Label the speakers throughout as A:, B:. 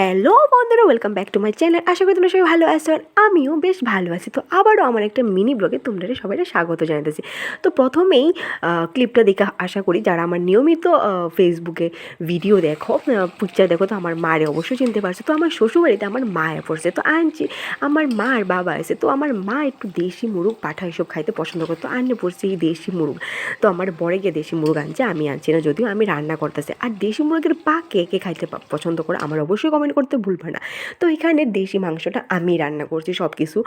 A: Hello বন্ধুরা welcome back to my channel আশা করি তোমরা সবাই ভালো আছো আর আমিও বেশ ভালো আছি। তো আবারও আমার একটা মিনি ব্লগে তোমরা সবাই স্বাগত জানাতেছি। তো প্রথমেই ক্লিপটা দেখে আশা করি যারা আমার নিয়মিত ফেসবুকে ভিডিও দেখো পিকচার দেখো, তো আমার মারে অবশ্যই চিনতে পারছে। তো আমার শ্বশুরবাড়িতে আমার মায়া পড়ছে। তো আনছি আমার মা আর বাবা আছে। তো আমার মা একটু দেশি মুরগ পাঠা এসব খাইতে পছন্দ করতো আনলে পড়ছে এই দেশি মুরগ। তো আমার বড়ে গিয়ে দেশি মুরগ আনছে, আমি আনছি না, যদিও আমি রান্না করতেছি। আর দেশি মুরগের পা কে কে খাইতে পছন্দ করে, আমার অবশ্যই কমেন্ট করতে ভুলবে না। তো এখানে দেশি মাংসটা আমি রান্না করছি সব কিছু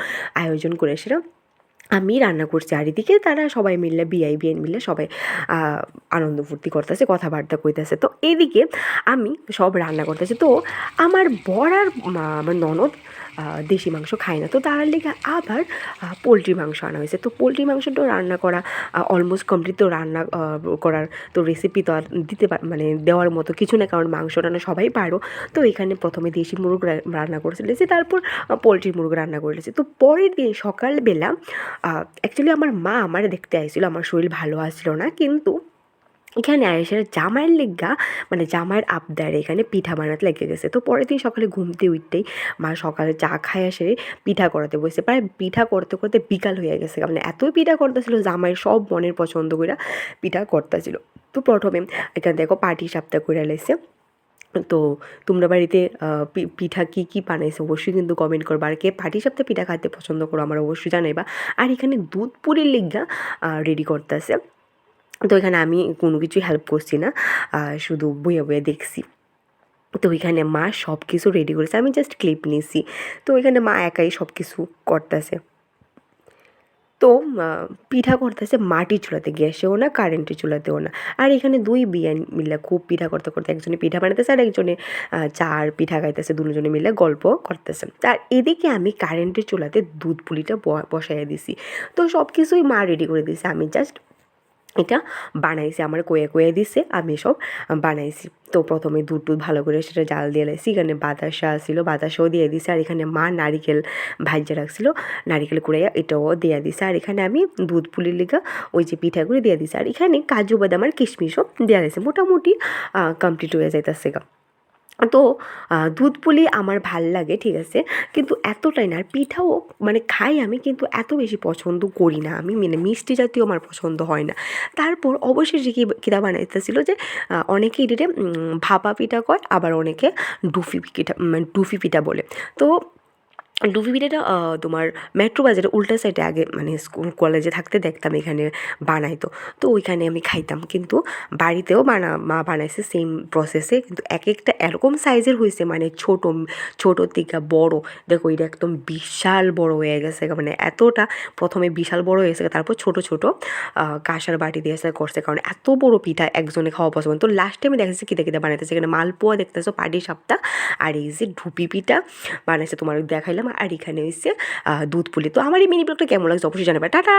A: আয়োজন করে সেটা আমি রান্না করছি। আর এদিকে তারা সবাই মিললে বিআই বিএন মিললে সবাই আনন্দ ফুর্তি করতেছে, কথাবার্তা কইতেছে। তো এদিকে আমি সব রান্না করতেছি। তো আমার বর আর আমার ননদ দেশি মাংস খায় না। তো তার লেগে আবার পোলট্রি মাংস আনা হয়েছে। তো পোলট্রি মাংসটাও রান্না করা অলমোস্ট কমপ্লিট তো রান্না করার তো রেসিপি তো আর দিতে মানে দেওয়ার মতো কিছু না, কারণ মাংস রান্না সবাই পারো। তো এখানে প্রথমে দেশি মুরগ রান্না করে তারপর পোলট্রি মুরগ রান্না করে তো পরের দিন সকালবেলা অ্যাকচুয়ালি আমার মা আমার দেখতে আইছিল, আমার শরীর ভালো আসছিল না, কিন্তু এখানে এসে জামাইয়ের লেগা মানে জামাইয়ের আবদারে এখানে পিঠা বানাতে লেগে গেছে। তো পরের দিন সকালে ঘুমতে উঠতেই মা সকালে চা খায় এসে পিঠা করাতে বসে প্রায় পিঠা করতে করতে বিকাল হয়ে গেছে। মানে এতই পিঠা করতেছিল জামাইয়ের সব মনের পছন্দ করে পিঠা করতেছিল। তো প্রথমে এখানে দেখো পাটি সাপ্তাহ করে লেছে তো তোমরা বাড়িতে পিঠা কী কী বানাইছো অবশ্যই কিন্তু কমেন্ট করবা। আর কে পাটি সাপ্তাহে পিঠা খাইতে পছন্দ করো, আমার অবশ্যই জানাইবা। আর এখানে দুধ পুরির লিগা রেডি করতেছে। তো এখানে আমি কোনো কিছুই হেল্প করছি না শুধু বইয়ে বইয়ে দেখছি। তো এখানে মা সব কিছু রেডি করেছে, আমি জাস্ট ক্লিপ নিয়েছি তো এখানে মা একাই সব কিছু করতেছে। তো পিঠা করতেছে মাটির চুলাতে, গ্যাসেও না কারেন্টের চুলাতেও না। আর এখানে দুই বিয়ান মিলে খুব পিঠা করতে করতে একজনে পিঠা বানাতেছে আর একজনে চার পিঠা খাইতেছে দুজনে মিলে গল্প করতেছে। আর এদিকে আমি কারেন্টের চুলাতে দুধ পুলিটা বসাইয়া দিছি। তো সব কিছুই মা রেডি করে দিছে, আমি জাস্ট এটা বানাইছে, আমার কোয়ে কোয়ে দিছে, আমি সব বানাইছি। তো প্রথমে দুধ টুধ ভালো করে সেটা জাল দিয়ে লাইছি, এখানে বাতাসা ছিল বাতাসাও দিয়ে দিছে, আর এখানে মা নারিকেল ভাজ্যা রাখছিল, নারিকেল কুড়াইয়া এটাও দিয়ে দিছে, আর এখানে আমি দুধ পুলির লিগা ওই যে পিঠাগুলি দিয়ে দিছে, আর এখানে কাজু বাদাম আর কিশমিশও দেওয়া দিয়েছে মোটামুটি কমপ্লিট হয়ে যাইতেছে গা। তো দুধ পুলি আমার ভালো লাগে ঠিক আছে? কিন্তু এতটাই না আর পিঠাও মানে খাই আমি কিন্তু এত বেশি পছন্দ করি না আমি মানে মিষ্টি জাতীয় আমার পছন্দ হয় না। তারপর অবশেষে কি কীটা বানাইতেছিল যে অনেকে উম, ভাপা পিঠা কয় আবার অনেকে ডুফি পিঠা মানে ডুফি পিঠা বলে। তো ডুবি পিঠাটা তোমার মেট্রো বাজারে উল্টা সাইডে আগে মানে স্কুল কলেজে থাকতে দেখতাম এখানে বানাইতো। তো ওইখানে আমি খাইতাম। কিন্তু বাড়িতেও বানা, মা বানাইছে সেম প্রসেসে কিন্তু এক একটা এরকম সাইজের হয়েছে মানে ছোট ছোট থেকে বড়। দেখো, এটা একদম বিশাল বড় হয়ে গেছে। মানে এতটা, প্রথমে বিশাল বড় হয়েছে, তারপর ছোট ছোট কাঁসার বাটি দিয়ে করছে। কারণ এত বড় পিঠা একজনে খাওয়া পছন্দ তো লাস্টে আমি দেখেছি কিতে কিতে বানাইতেছে। এখানে মালপোয়া দেখতেছো পাটি সাপটা আর এই যে ঢুপি পিঠা বানাইছে, তোমার দেখাইলাম। আর এখানে আহ, দুধ পুলি। তো আমার এই মিনি ব্লগটা কেমন লাগছে অবশ্যই জানাবে। টাটা!